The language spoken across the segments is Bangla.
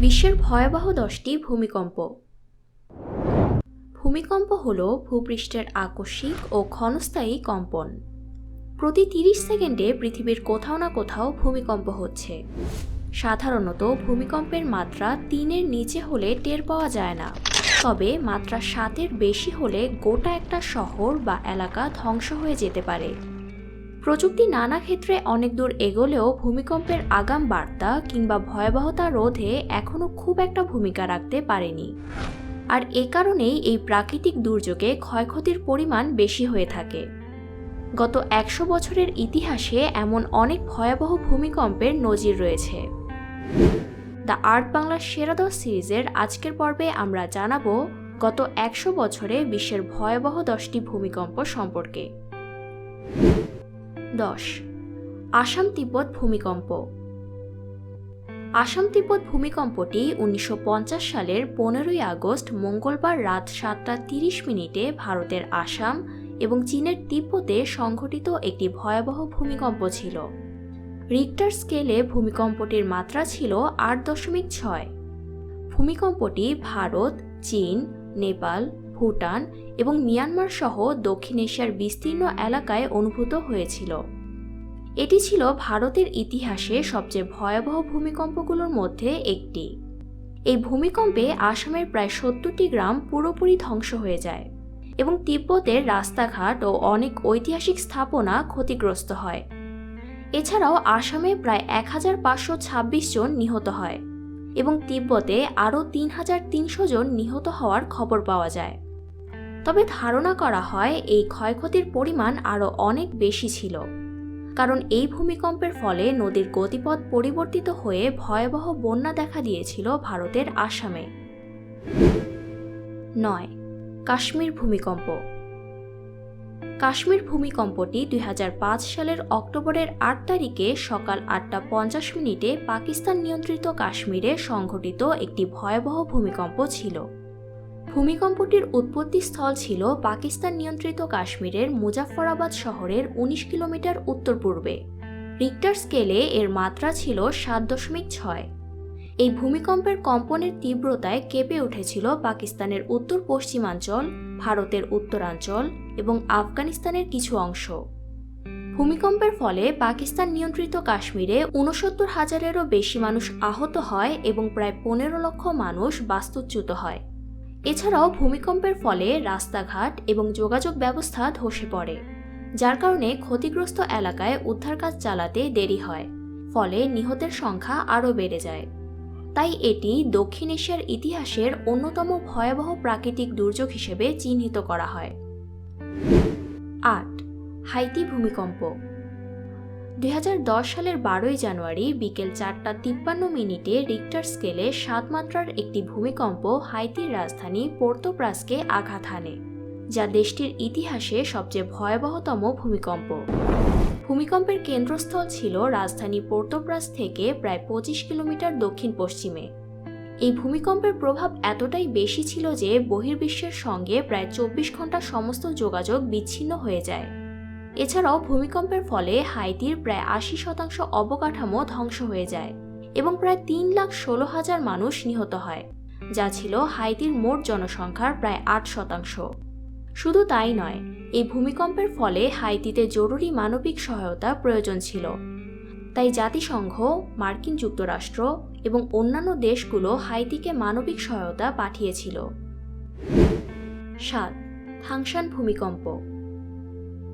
বিশ্বের ভয়াবহ দশটি ভূমিকম্প। ভূমিকম্প হল ভূপৃষ্ঠের আকস্মিক ও ক্ষণস্থায়ী কম্পন। প্রতি তিরিশ সেকেন্ডে পৃথিবীর কোথাও না কোথাও ভূমিকম্প হচ্ছে। সাধারণত ভূমিকম্পের মাত্রা তিনের নিচে হলে টের পাওয়া যায় না। তবে মাত্রা সাতের বেশি হলে গোটা একটা শহর বা এলাকা ধ্বংস হয়ে যেতে পারে। প্রযুক্তি নানা ক্ষেত্রে অনেক দূর এগোলেও ভূমিকম্পের আগাম বার্তা কিংবা ভয়াবহতা রোধে এখনও খুব একটা ভূমিকা রাখতে পারেনি। আর এ কারণেই এই প্রাকৃতিক দুর্যোগে ক্ষয়ক্ষতির পরিমাণ বেশি হয়ে থাকে। গত একশো বছরের ইতিহাসে এমন অনেক ভয়াবহ ভূমিকম্পের নজির রয়েছে। দ্য আর্ট বাংলার সেরা দশ সিরিজের আজকের পর্বে আমরা জানাব গত একশো বছরে বিশ্বের ভয়াবহ দশটি ভূমিকম্প সম্পর্কে। দশ। আসাম তিব্বত ভূমিকম্প। আসাম তিব্বত ভূমিকম্পটি উনিশশো পঞ্চাশ সালের পনেরোই আগস্ট মঙ্গলবার রাত সাতটা তিরিশ মিনিটে ভারতের আসাম এবং চীনের তিব্বতে সংঘটিত একটি ভয়াবহ ভূমিকম্প ছিল। রিক্টার স্কেলে ভূমিকম্পটির মাত্রা ছিল আট দশমিক ছয়। ভূমিকম্পটি ভারত, চীন, নেপাল ভুটান এবং মিয়ানমার সহ দক্ষিণ এশিয়ার বিস্তীর্ণ এলাকায় অনুভূত হয়েছিল। এটি ছিল ভারতের ইতিহাসে সবচেয়ে ভয়াবহ ভূমিকম্পগুলোর মধ্যে একটি। এই ভূমিকম্পে আসামের প্রায় সত্তরটি গ্রাম পুরোপুরি ধ্বংস হয়ে যায় এবং তিব্বতের রাস্তাঘাট ও অনেক ঐতিহাসিক স্থাপনা ক্ষতিগ্রস্ত হয়। এছাড়াও আসামে প্রায় এক হাজার পাঁচশো ছাব্বিশ জন নিহত হয় এবং তিব্বতে আরও তিন হাজার তিনশো জন নিহত হওয়ার খবর পাওয়া যায়। তবে ধারণা করা হয় এই ক্ষয়ক্ষতির পরিমাণ আরও অনেক বেশি ছিল। কারণ এই ভূমিকম্পের ফলে নদীর গতিপথ পরিবর্তিত হয়ে ভয়াবহ বন্যা দেখা দিয়েছিল ভারতের আসামে। নয়, কাশ্মীর ভূমিকম্প। কাশ্মীর ভূমিকম্পটি দুই হাজার পাঁচ সালের অক্টোবরের আট তারিখে সকাল আটটা পঞ্চাশ মিনিটে পাকিস্তান নিয়ন্ত্রিত কাশ্মীরে সংঘটিত একটি ভয়াবহ ভূমিকম্প ছিল। ভূমিকম্পটির উৎপত্তিস্থল ছিল পাকিস্তান নিয়ন্ত্রিত কাশ্মীরের মুজাফফরাবাদ শহরের ১৯ কিলোমিটার উত্তর পূর্বে। রিক্টার স্কেলে এর মাত্রা ছিল সাত দশমিক ছয়। এই ভূমিকম্পের কম্পনের তীব্রতায় কেঁপে উঠেছিল পাকিস্তানের উত্তর পশ্চিমাঞ্চল, ভারতের উত্তরাঞ্চল এবং আফগানিস্তানের কিছু অংশ। ভূমিকম্পের ফলে পাকিস্তান নিয়ন্ত্রিত কাশ্মীরে ঊনসত্তর হাজারেরও বেশি মানুষ আহত হয় এবং প্রায় পনেরো লক্ষ মানুষ বাস্তুচ্যুত হয়। এছাড়াও ভূমিকম্পের ফলে রাস্তাঘাট এবং যোগাযোগ ব্যবস্থা ধসে পড়ে, যার কারণে ক্ষতিগ্রস্ত এলাকায় উদ্ধার কাজ চালাতে দেরি হয়, ফলে নিহতের সংখ্যা আরও বেড়ে যায়। তাই এটি দক্ষিণ এশিয়ার ইতিহাসের অন্যতম ভয়াবহ প্রাকৃতিক দুর্যোগ হিসেবে চিহ্নিত করা হয়। আট, হাইতি ভূমিকম্প। দুই হাজার দশ সালের বারোই জানুয়ারি বিকেল চারটা তিপ্পান্ন মিনিটে রিক্টার স্কেলে সাত মাত্রার একটি ভূমিকম্প হাইতির রাজধানী পোর্তোপ্রাসকে আঘাত হানে, যা দেশটির ইতিহাসে সবচেয়ে ভয়াবহতম ভূমিকম্প। ভূমিকম্পের কেন্দ্রস্থল ছিল রাজধানী পোর্তোপ্রাস থেকে প্রায় পঁচিশ কিলোমিটার দক্ষিণ পশ্চিমে। এই ভূমিকম্পের প্রভাব এতটাই বেশি ছিল যে বহির্বিশ্বের সঙ্গে প্রায় চব্বিশ ঘণ্টা সমস্ত যোগাযোগ বিচ্ছিন্ন হয়ে যায়। এছাড়াও ভূমিকম্পের ফলে হাইতির প্রায় আশি শতাংশ অবকাঠামো ধ্বংস হয়ে যায় এবং প্রায় তিন লাখ ষোলো হাজার মানুষ নিহত হয়, যা ছিল হাইতির মোট জনসংখ্যার প্রায় আট শতাংশ। শুধু তাই নয়, এই ভূমিকম্পের ফলে হাইতিতে জরুরি মানবিক সহায়তা প্রয়োজন ছিল। তাই জাতিসংঘ, মার্কিন যুক্তরাষ্ট্র এবং অন্যান্য দেশগুলো হাইতিকে মানবিক সহায়তা পাঠিয়েছিল। সাত, থাংশান ভূমিকম্প।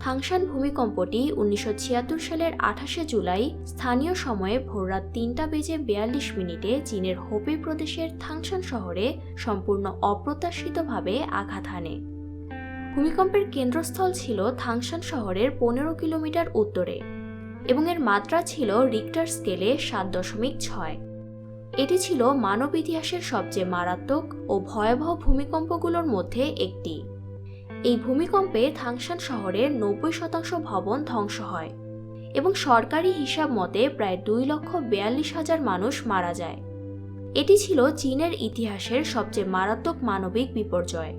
থাংশান ভূমিকম্পটি উনিশশো ছিয়াত্তর সালের আঠাশে জুলাই স্থানীয় সময়ে ভোররাত তিনটা বেজে বেয়াল্লিশ মিনিটে চীনের হোপে প্রদেশের থাংশান শহরে সম্পূর্ণ অপ্রত্যাশিতভাবে আঘাত হানে। ভূমিকম্পের কেন্দ্রস্থল ছিল থাংশান শহরের পনেরো কিলোমিটার উত্তরে এবং এর মাত্রা ছিল রিক্টার স্কেলে সাত দশমিক ছয়। এটি ছিল মানব ইতিহাসের সবচেয়ে মারাত্মক ও ভয়াবহ ভূমিকম্পগুলোর মধ্যে একটি। এই ভূমিকম্পে থাংশান শহরের নব্বই শতাংশ ভবন ধ্বংস হয় এবং সরকারি হিসাব মতে প্রায় দুই লক্ষ বেয়াল্লিশ হাজার মানুষ মারা যায়। এটি ছিল চীনের ইতিহাসের সবচেয়ে মারাত্মক মানবিক বিপর্যয়।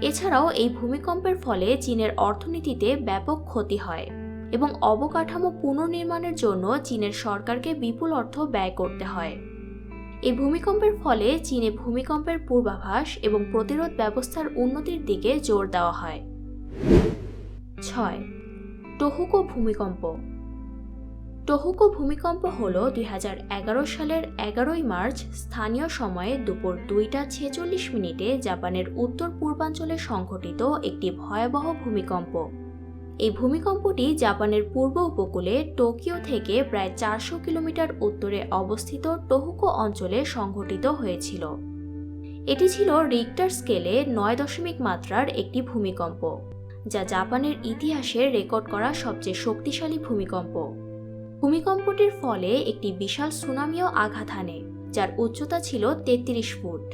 এছাড়াও এই ভূমিকম্পের ফলে চীনের অর্থনীতিতে ব্যাপক ক্ষতি হয় এবং অবকাঠামো পুনর্নির্মাণের জন্য চীনের সরকারকে বিপুল অর্থ ব্যয় করতে হয়। এই ভূমিকম্পের ফলে চীনে ভূমিকম্পের পূর্বাভাস এবং প্রতিরোধ ব্যবস্থার উন্নতির দিকে জোর দেওয়া হয়। ছয়, টোহুকো ভূমিকম্প। টোহুকো ভূমিকম্প হল দুই হাজার এগারো সালের এগারোই মার্চ স্থানীয় সময়ে দুপুর দুইটা ছেচল্লিশ মিনিটে জাপানের উত্তর পূর্বাঞ্চলে সংঘটিত একটি ভয়াবহ ভূমিকম্প। এই ভূমিকম্পটি জাপানের পূর্ব উপকূলে টোকিও থেকে প্রায় চারশো কিলোমিটার উত্তরে অবস্থিত টোহুকো অঞ্চলে সংঘটিত হয়েছিল। এটি ছিল রিক্টার স্কেলে নয় দশমিক মাত্রার একটি ভূমিকম্প, যা জাপানের ইতিহাসে রেকর্ড করা সবচেয়ে শক্তিশালী ভূমিকম্প। ভূমিকম্পটির ফলে একটি বিশাল সুনামিও আঘাত হানে যার উচ্চতা ছিল তেত্রিশ ফুট।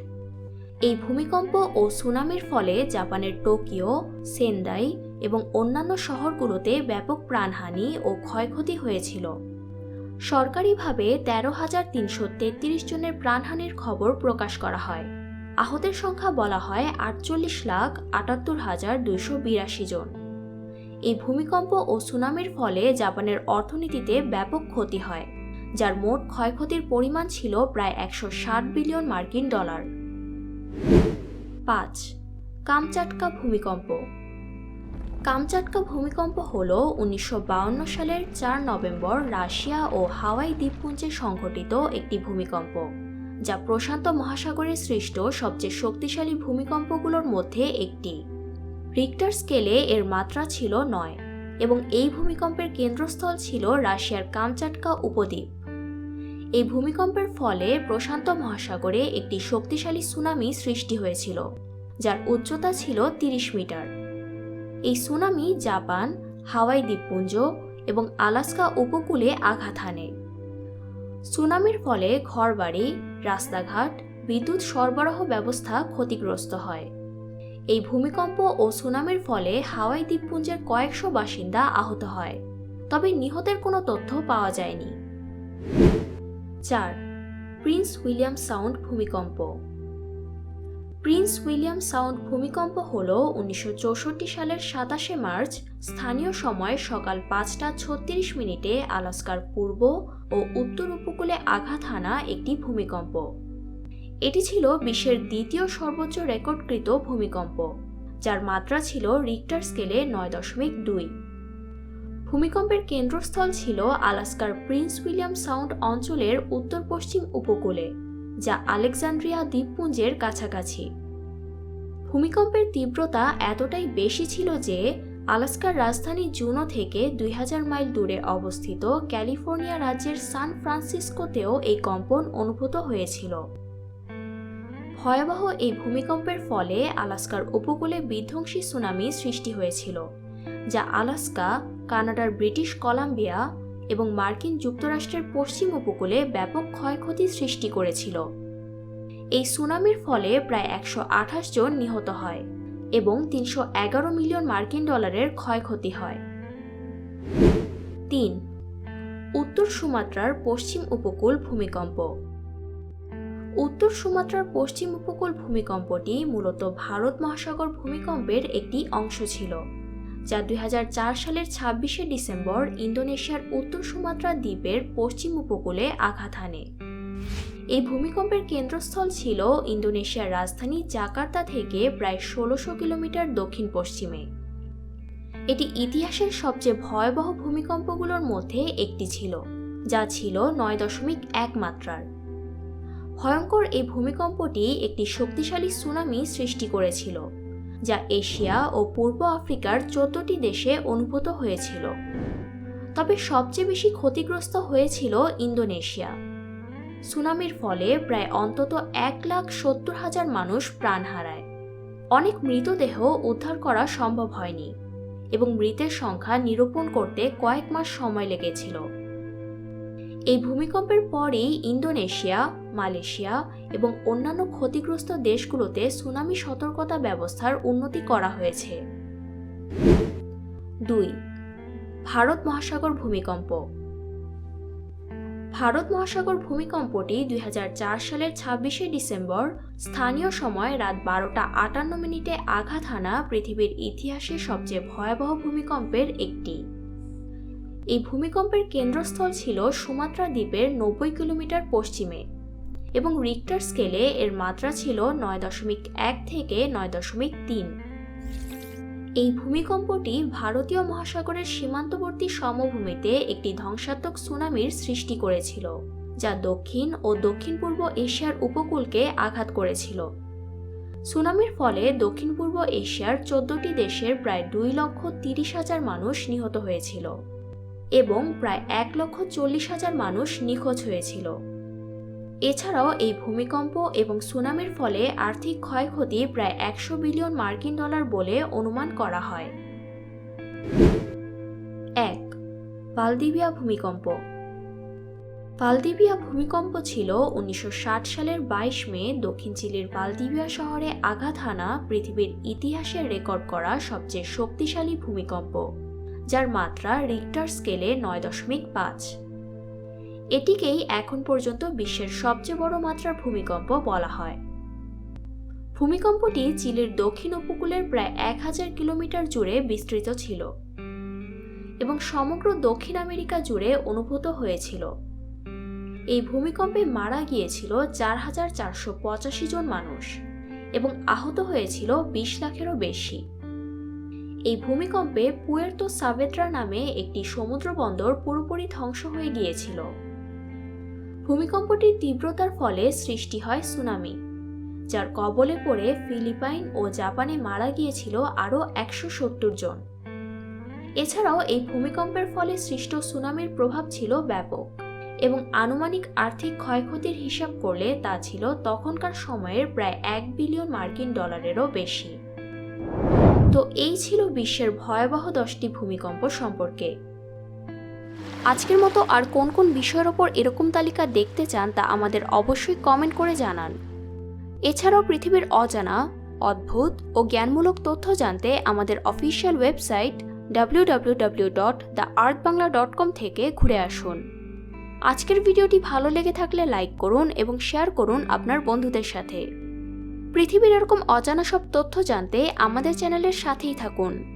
এই ভূমিকম্প ও সুনামির ফলে জাপানের টোকিও, সেন্দাই এবং অন্যান্য শহরগুলোতে ব্যাপক প্রাণহানি ও ক্ষয়ক্ষতি হয়েছিল। সরকারিভাবে তেরো হাজার তিনশো তেত্রিশ জনের প্রাণহানির খবর প্রকাশ করা হয়। আহতের সংখ্যা বলা হয় আটচল্লিশ লাখ আটাত্তর হাজার দুইশো বিরাশি জন। এই ভূমিকম্প ও সুনামির ফলে জাপানের অর্থনীতিতে ব্যাপক ক্ষতি হয়, যার মোট ক্ষয়ক্ষতির পরিমাণ ছিল প্রায় একশো ষাট বিলিয়ন মার্কিন ডলার। পাঁচ, কামচাটকা ভূমিকম্প। কামচাটকা ভূমিকম্প হল উনিশশো সালের চার নভেম্বর রাশিয়া ও হাওয়াই দ্বীপপুঞ্জে সংঘটিত একটি ভূমিকম্প, যা প্রশান্ত মহাসাগরে সৃষ্ট সবচেয়ে শক্তিশালী ভূমিকম্পগুলোর মধ্যে একটি। রিক্টার স্কেলে এর মাত্রা ছিল নয় এবং এই ভূমিকম্পের কেন্দ্রস্থল ছিল রাশিয়ার কামচাটকা উপদ্বীপ। এই ভূমিকম্পের ফলে প্রশান্ত মহাসাগরে একটি শক্তিশালী সুনামি সৃষ্টি হয়েছিল, যার উচ্চতা ছিল তিরিশ মিটার। এই সুনামি জাপান, হাওয়াই দ্বীপপুঞ্জ এবং আলাস্কা উপকূলে আঘাত হানে। সুনামির ফলে ঘরবাড়ি, রাস্তাঘাট, বিদ্যুৎ সরবরাহ ব্যবস্থা ক্ষতিগ্রস্ত হয়। এই ভূমিকম্প ও সুনামির ফলে হাওয়াই দ্বীপপুঞ্জের কয়েকশো বাসিন্দা আহত হয়, তবে নিহতের কোনো তথ্য পাওয়া যায়নি। চার, প্রিন্স উইলিয়াম সাউন্ড ভূমিকম্প। প্রিন্স উইলিয়াম সাউন্ড ভূমিকম্প হল উনিশশো চৌষট্টি সালের সাতাশে মার্চ, স্থানীয় সময় সকাল পাঁচটা ছত্রিশ মিনিটে আলাস্কার পূর্ব ও উত্তর উপকূলে আঘাত হানা একটি ভূমিকম্প। এটি ছিল বিশ্বের দ্বিতীয় সর্বোচ্চ রেকর্ডকৃত ভূমিকম্প, যার মাত্রা ছিল রিক্টার স্কেলে নয় দশমিক দুই। ভূমিকম্পের কেন্দ্রস্থল ছিল আলাস্কার প্রিন্স উইলিয়াম সাউন্ড অঞ্চলের উত্তর পশ্চিম উপকূলে, যা আলেকজান্ড্রিয়া দ্বীপপুঞ্জের কাছাকাছি। ভূমিকম্পের তীব্রতা এতটাই বেশি ছিল যে আলাস্কার রাজধানী জুনো থেকে দুই হাজার মাইল দূরে অবস্থিত ক্যালিফোর্নিয়া রাজ্যের সান ফ্রান্সিসকোতেও এই কম্পন অনুভূত হয়েছিল। ভয়াবহ এই ভূমিকম্পের ফলে আলাস্কার উপকূলে বিধ্বংসী সুনামি সৃষ্টি হয়েছিল, যা আলাস্কা কানাডার ব্রিটিশ কলাম্বিয়া এবং মার্কিন যুক্তরাষ্ট্রের পশ্চিম উপকূলে ব্যাপক ক্ষয়ক্ষতি সৃষ্টি করেছিল। এই সুনামির ফলে প্রায় একশো আঠাশ জন নিহত হয় এবং তিনশো এগারো মিলিয়ন মার্কিন ডলারের ক্ষয়ক্ষতি হয়। তিন, উত্তর সুমাত্রার পশ্চিম উপকূল ভূমিকম্প। উত্তর সুমাত্রার পশ্চিম উপকূল ভূমিকম্পটি মূলত ভারত মহাসাগর ভূমিকম্পের একটি অংশ ছিল। যা দুই হাজার চার সালের ছাব্বিশে ডিসেম্বর ইন্দোনেশিয়ার উত্তর সুমাত্রা দ্বীপের পশ্চিম উপকূলে আঘাত হানে। এই ভূমিকম্পের কেন্দ্রস্থল ছিল ইন্দোনেশিয়ার রাজধানী জাকার্তা থেকে প্রায় ষোলোশো কিলোমিটার দক্ষিণ পশ্চিমে এটি ইতিহাসের সবচেয়ে ভয়াবহ ভূমিকম্পগুলোর মধ্যে একটি ছিল, যা ছিল নয় দশমিক এক মাত্রার। ভয়ঙ্কর এই ভূমিকম্পটি একটি শক্তিশালী সুনামি সৃষ্টি করেছিল। যা এশিয়া ও পূর্ব আফ্রিকার চোদ্দটি দেশে অনুভূত হয়েছিল। তবে সবচেয়ে বেশি ক্ষতিগ্রস্ত হয়েছিল ইন্দোনেশিয়া। সুনামির ফলে প্রায় অন্তত এক লাখ সত্তর হাজার মানুষ প্রাণ হারায়। অনেক মৃতদেহ উদ্ধার করা সম্ভব হয়নি এবং মৃতের সংখ্যা নিরূপণ করতে কয়েক মাস সময় লেগেছিল। এই ভূমিকম্পের পরেই ইন্দোনেশিয়া মালয়েশিয়া এবং অন্যান্য ক্ষতিগ্রস্ত দেশগুলোতে সুনামি সতর্কতা ব্যবস্থার উন্নতি করা হয়েছে। দুই, ভারত মহাসাগর ভূমিকম্প। ভারত মহাসাগর ভূমিকম্পটি দুই হাজার চার সালের ছাব্বিশে ডিসেম্বর স্থানীয় সময় রাত বারোটা আটান্ন মিনিটে আঘাত হানা পৃথিবীর ইতিহাসে সবচেয়ে ভয়াবহ ভূমিকম্পের একটি। এই ভূমিকম্পের কেন্দ্রস্থল ছিল সুমাত্রা দ্বীপের নব্বই কিলোমিটার পশ্চিমে। এবং রিক্টার স্কেলে এর মাত্রা ছিল নয় দশমিক এক থেকে নয় দশমিক তিন। এই ভূমিকম্পটি ভারতীয় মহাসাগরের সীমান্তবর্তী সমভূমিতে একটি ধ্বংসাত্মক সুনামির সৃষ্টি করেছিল, যা দক্ষিণ ও দক্ষিণ পূর্ব এশিয়ার উপকূলকে আঘাত করেছিল। সুনামির ফলে দক্ষিণ পূর্ব এশিয়ার চোদ্দটি দেশের প্রায় দুই লক্ষ তিরিশ হাজার মানুষ নিহত হয়েছিল এবং প্রায় এক লক্ষ চল্লিশ হাজার মানুষ নিখোঁজ হয়েছিল। এছাড়াও এই ভূমিকম্প এবং সুনামির ফলে আর্থিক ক্ষয়ক্ষতি প্রায় একশো বিলিয়ন মার্কিন ডলার বলে অনুমান করা হয়। এক পালদিভিয়া ভূমিকম্প। পালদিভিয়া ভূমিকম্প ছিল উনিশশো ষাট সালের বাইশ মে দক্ষিণ চিলির পালদিভিয়া শহরে আঘাত হানা পৃথিবীর ইতিহাসে রেকর্ড করা সবচেয়ে শক্তিশালী ভূমিকম্প, যার মাত্রা রিক্টার স্কেলে নয় দশমিক পাঁচ। এটিকেই এখন পর্যন্ত বিশ্বের সবচেয়ে বড় মাত্রার ভূমিকম্প বলা হয়। ভূমিকম্পটি চিলির দক্ষিণ উপকূলের প্রায় এক হাজার কিলোমিটার জুড়ে বিস্তৃত ছিল এবং সমগ্র দক্ষিণ আমেরিকা জুড়ে অনুভূত হয়েছিল। এই ভূমিকম্পে মারা গিয়েছিল চার হাজার চারশো পঁচাশি জন মানুষ এবং আহত হয়েছিল বিশ লাখেরও বেশি। এই ভূমিকম্পে পুয়ের্তো সাভেদ্রা নামে একটি সমুদ্র বন্দর পুরোপুরি ধ্বংস হয়ে গিয়েছিল। ভূমিকম্পটির তীব্রতার ফলে সৃষ্টি হয় সুনামি, যার কবলে পড়ে ফিলিপাইন ও জাপানে মারা গিয়েছিল আরও একশো সত্তর জন। এছাড়াও এই ভূমিকম্পের ফলে সৃষ্ট সুনামির প্রভাব ছিল ব্যাপক এবং আনুমানিক আর্থিক ক্ষয়ক্ষতির হিসাব করলে তা ছিল তখনকার সময়ের প্রায় এক বিলিয়ন মার্কিন ডলারেরও বেশি। তো এই ছিল বিশ্বের ভয়াবহ দশটি ভূমিকম্প সম্পর্কে। আজকের মতো আর কোন কোন বিষয়ের ওপর এরকম তালিকা দেখতে চান তা আমাদের অবশ্যই কমেন্ট করে জানান। এছাড়াও পৃথিবীর অজানা, অদ্ভুত ও জ্ঞানমূলক তথ্য জানতে আমাদের official website W dot the Bangla dot com থেকে ঘুরে আসুন। আজকের ভিডিওটি ভালো লেগে থাকলে লাইক করুন এবং শেয়ার করুন আপনার বন্ধুদের সাথে। পৃথিবীর এরকম অজানা সব তথ্য জানতে আমাদের চ্যানেলের সাথেই থাকুন।